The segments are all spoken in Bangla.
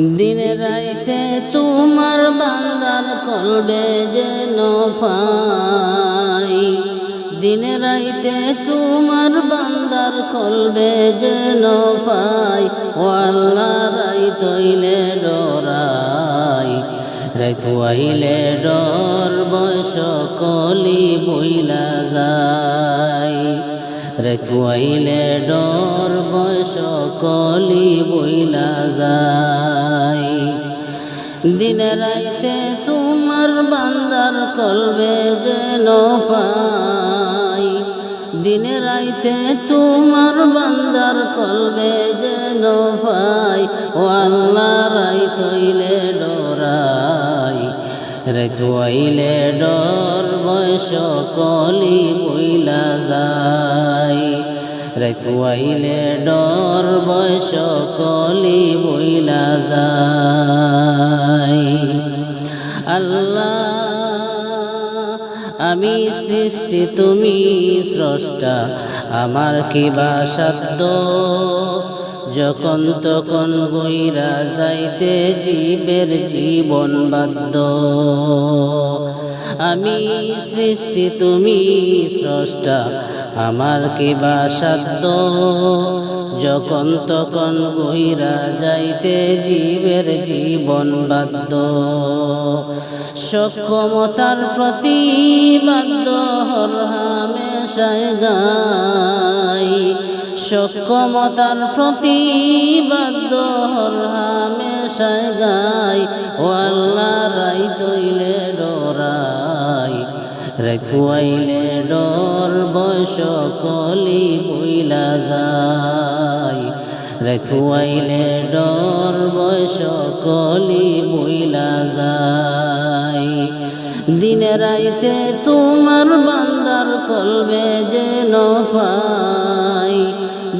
দিনে রাইতে তোমার বান্দার কলবে যেন পাই। দিনে রাইতে তোমার বান্দার কলবে যেন পাই। ও আল্লাহ রাই তৈলে ডরাই। রাইত আইলে ডর বয়স কলি বইলা যায়। রেখুয়াইলে ডর বয়স কলি বইলা যায়। দিনে রাইতে তোমার বান্দার কলবে যেন পাই। দিনে রাইতে তোমার বান্দার কলবে যেন পাই। ও আল্লাহ রাই তৈলে ডরাই। রেখুয়াইলে ডর, বয়স কলি বইলা যায়। রেখুয়াইলে ডর, বয়স কলি বইলা যায়। আল্লাহ, আমি সৃষ্টি, তুমি স্রষ্টা, আমার কি বা যখন তখন বইরা যাইতে জীবের জীবন বাধ্য। আমি সৃষ্টি, তুমি স্রষ্টা, আমার কি বা যখন তখন বইরা যাইতে জীবের জীবন বাধ্য। সক্ষমতার প্রতি বাধ্য হর হামেশায় গাই সক্ষমতার প্রতি বাধ্য হর হামেশায় গাই ও আল্লাহ রাই তৈলে ডরাই রেখুয়াইলে ডর বয়স কলি বইলা যায়। রেখুয়াইলে ডর বয়স কলি বইলা যায়। দিনে রাইতে তোমার বান্দার কলবে যেন পাই।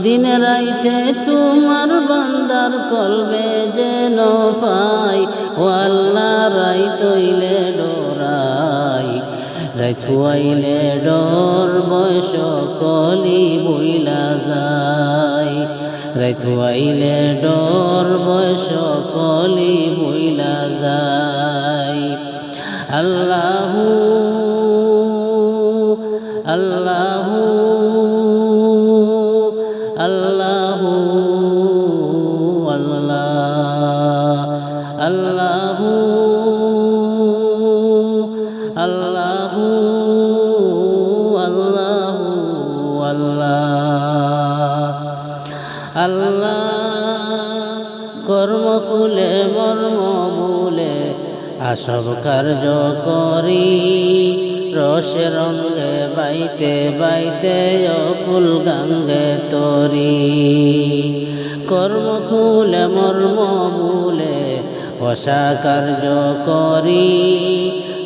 দিনে রাইতে তোমার বান্দার কলবে যেন পাই। ও আল্লাহ রাই তৈলে ডরাই। রাইথুয়াইলে ডর বয়স কলি বইলা যায়। রাইথুয়াইলে ডর বয়স কলি বইলা যাই। আল্লাহু আল্লাহু আল্লাহু আসব কার্য করি। রসে রঙ্গে বাইতে বাইতে অকুল গাঙ্গে তরি। কর্ম ফুলে, মর্ম বলে অসা কার্য করি।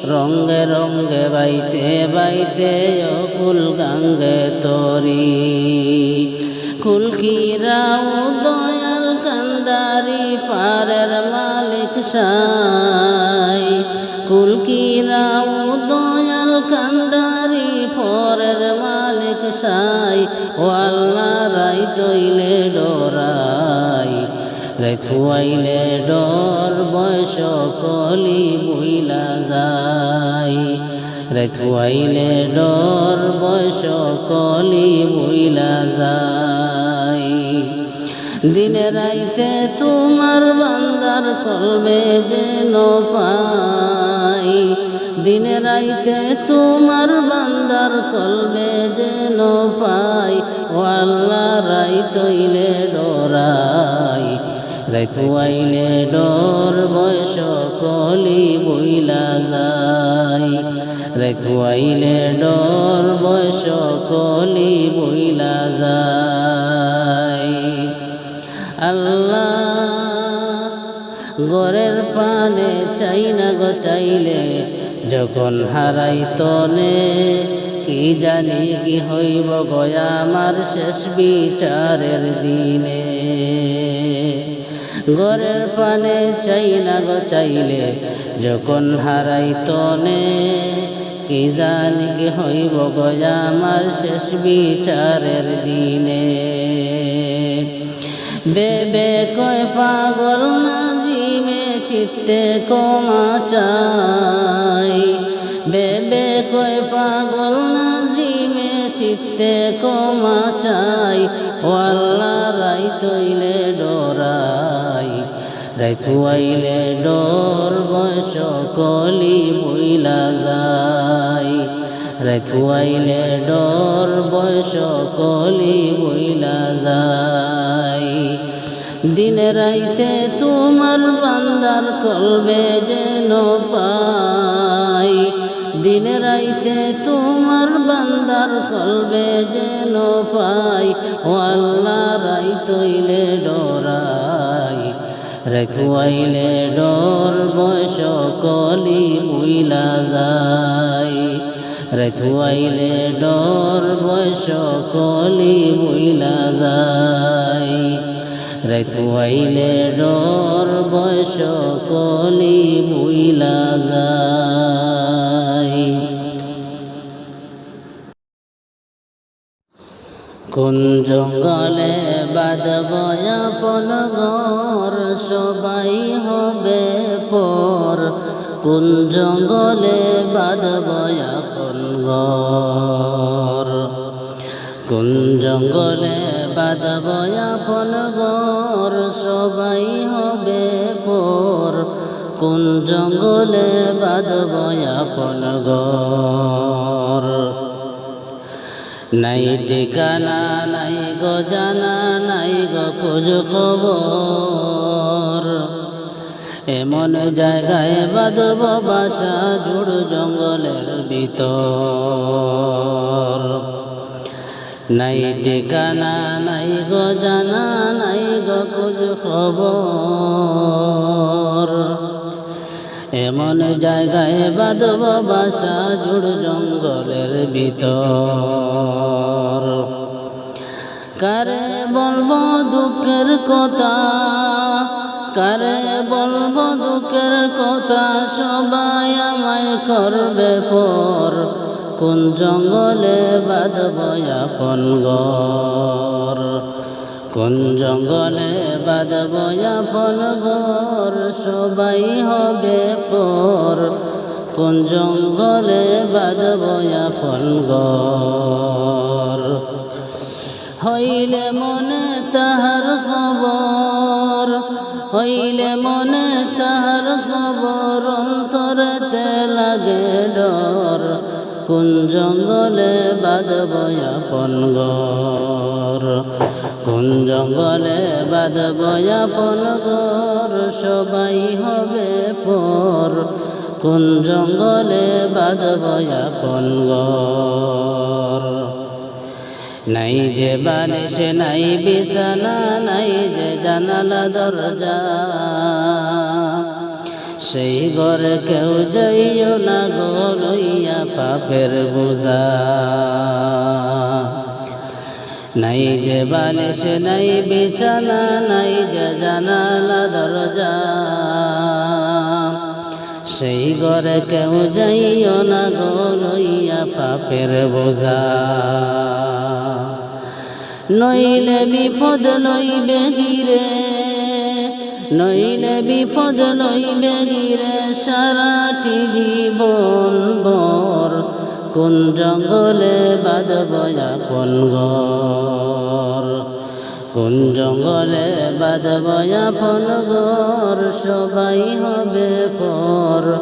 রঙ্গে রঙ্গে বাইতে বাইতে অকুল গাঙ্গে তরি। কুলকিরাও দয়াল কান্ডারি পারের মালিক সাই সাই ও আল্লাহ রাই তৈলে ডরাই। রেথুয়াইলে ডর, বয়স কলি বইলা যায়। রেথুয়াইলে ডর, বয়স কলি বইলা যায়। দিনে রাইতে তোমার বান্দার কলবে যেন পাই দিনে রাইতে তোমার বান্দার কলবে যেন পাই, ও আল্লাহ রাই তৈলে ডরাই। রাইতুয়াইলে ডর বয়স কলি বইলা যায়। রাইতুয়াইলে ডর বয়স কলি বইলা যায়। আল্লাহ গরের পানে চাই না গো চাইলে যখন হারাই তনে কি জানি কি হইব গয়া আমার শেষ বিচারের দিনে। গরের পানে চাই না গো চাইলে, যখন হারাই তনে কি জানি কি হইব গয়া আমার শেষ বিচারের দিনে। বেবে কয় পাগল না চিত্তে কমা চাই। বেবে কয় পাগল নাজিমে চিত্তে কমা চাই। ও আল্লাহ রাই তৈলে ডরাই। রাই থুয়াইলে ডর বয়স কলি বইলা যায়। রাই থুয়াইলে ডর বয়স কলি বইলা যায়। দিনে রাইতে তোমার বান্দার কলবে যেন পাই। দিনে রাইতে তোমার বান্দার কলবে যেন পাই। ও আল্লাহ রাই তৈলে ডরাই। রেখুয়াইলে ডর বয়স কলি বুইলা যায়। রেখুয়াইলে ডর বয়স কলি বুইলা যায়। রেখুয়াইলে ডর বয়স কলি বুইলা যায়। কোন জঙ্গলে বাদব আপন ঘর, সবাই হবে পর। কোন জঙ্গলে বাদব আপন ঘর, কোন জঙ্গলে বাদব আপন ঘর সবাই হবে পর। কোন জঙ্গলে বাদব আপন ঘর। নাই ঠিকানা, নাই গো জানা নাই গো খোঁজ খবর। এমন জায়গায় বাঁধব বাসা, জুড় জঙ্গলের ভিতর। নাই ঠিকানা নাই গো, জানা নাই গো, খোঁজ খবর। এমন জায়গায় বাঁধব বাসা, জুড় জঙ্গলের ভিতর। কারে বলব দুঃখের কথা? কারে বলব দুঃখের কথা? সবাই আমায় করবে পর। কোন জঙ্গলে বাঁধব আপন কোন জঙ্গলে বাঁধব আপন ঘর? সবাই হবে পর। কোন জঙ্গলে বাঁধব আপন হইলে মনে তাহার খবর, হইলে মনে তাহার খবর, অন্তরেতে লাগে ডর। কোন জঙ্গলে বাঁধব আপন ঘর? কোন জঙ্গলে বাঁধব আপন ঘর? সবাই হবে পর। কোন জঙ্গলে বাঁধব আপন ঘর? নাই যে বালিশ, নাই বিছানা, নাই যে জানালা দরজা। সেই ঘরে কেউ যাইও না গো পাপের বোঝা। নাই যে বালিশ, নাই বিছানা, নাই যে জানালা, দরজা। সেই ঘরে কেউ যাইও না গো পাপের বোঝা। নইলে বিপদ লইবে গিরে নইলে বিপদ লইবে গিরে সারাটি জীবন বর কোন জঙ্গলে বাদব আপন ঘর? কোন জঙ্গলে বাদব আপন ঘর? সবাই হবে পর।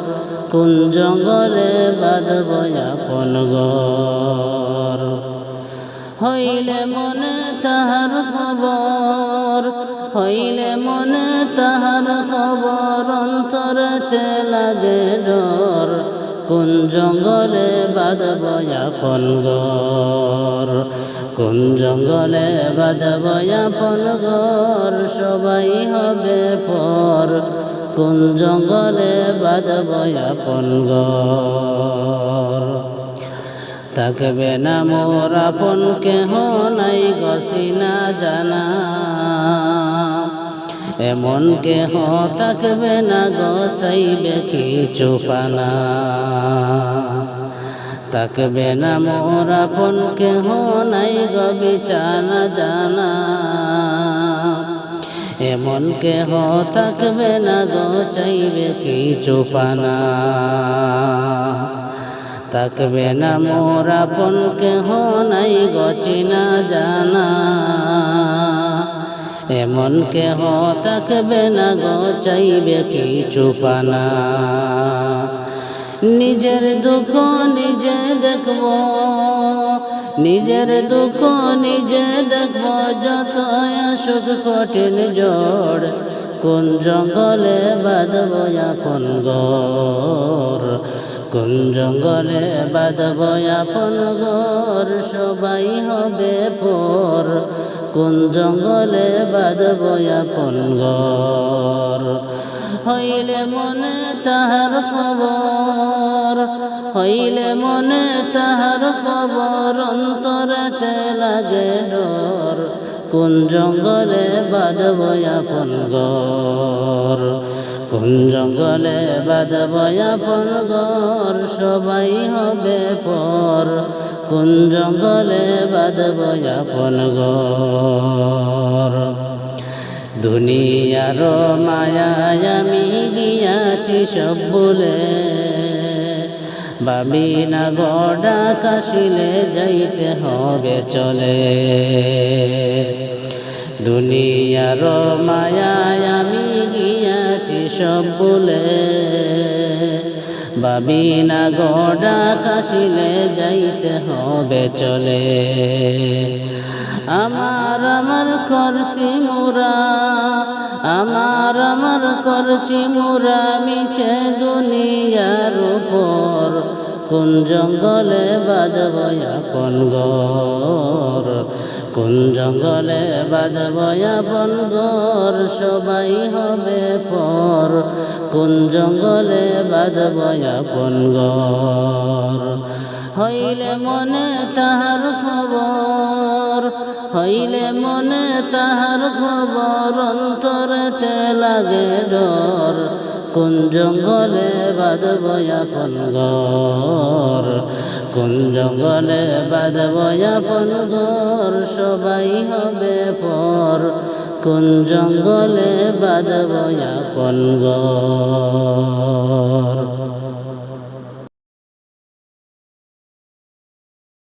কোন জঙ্গলে বাদব আপন ঘর? হইলে মনে তাহার খবর, হইলে তাহার খবর অন্তরতে লাগে ডর। কোন জঙ্গলে বাদব আপন ঘর? কোন জঙ্গলে বাদব আপন ঘর? সবাই হবে পর। কোন জঙ্গলে বাদব আপন ঘর? থাকবে না মোর আপন কেহ নাই গসিনা জানা। এমন কেহ থাকবে না গসাইবে কিছু পানা থাকবে না মোর আপন কেহ নাই গো বিছানা জানা। এমন কেহ থাকবে না গো চাইবে কিছু পানা থাকবে না মোর আপন কেহ নাই গো জানা। এমন কেহ থাকবে না গো, চাইবে কিছু পানা। নিজের দুঃখ নিজে দেখব, নিজের দুঃখ নিজে দেখব যত আসুক কঠিন জোড় কোন জঙ্গলে বাঁধব আপন গর কোন জঙ্গলে বাঁধব আপন গর সবাই হবে পর। কোন জঙ্গলে বাঁধব আপন গর হইলে মনে তাহার খবর। হইলে মনে তাহার খবর, অন্তরেতে লাগে ডর। কোন জঙ্গলে বাঁধব আপন গর কোন জঙ্গলে বাঁধব আপন গর সবাই হবে পর। কোন জঙ্গলে বাঁধব আপন গর দুনিয়ার মায়ায় আমি গিয়াছি সব বলে বাবি না গড়া কাশিলে যাইতে হবে চলে। দুনিয়ার গিয়াছি সব বলে বাবি না গড়া কাশিলে যাইতে হবে চলে। আমার আমার করছি মুরা, আমার আমার করছি মুরা মিছে দুনিয়ার উপর। কোন জঙ্গলে বাঁধব, আপন গর কোন জঙ্গলে বাঁধব আপন গর সবাই হবে পর। কোন জঙ্গলে বাঁধব আপন হইলে মনে তাহার খবর, হইলে মনে তাহার খবর, অন্তরেতে লাগে ডর। কোন জঙ্গলে বাঁধব আপন ঘর? কোন জঙ্গলে বাঁধব আপন ঘর? সবাই হবে পর। কোন জঙ্গলে বাঁধব আপন ঘর?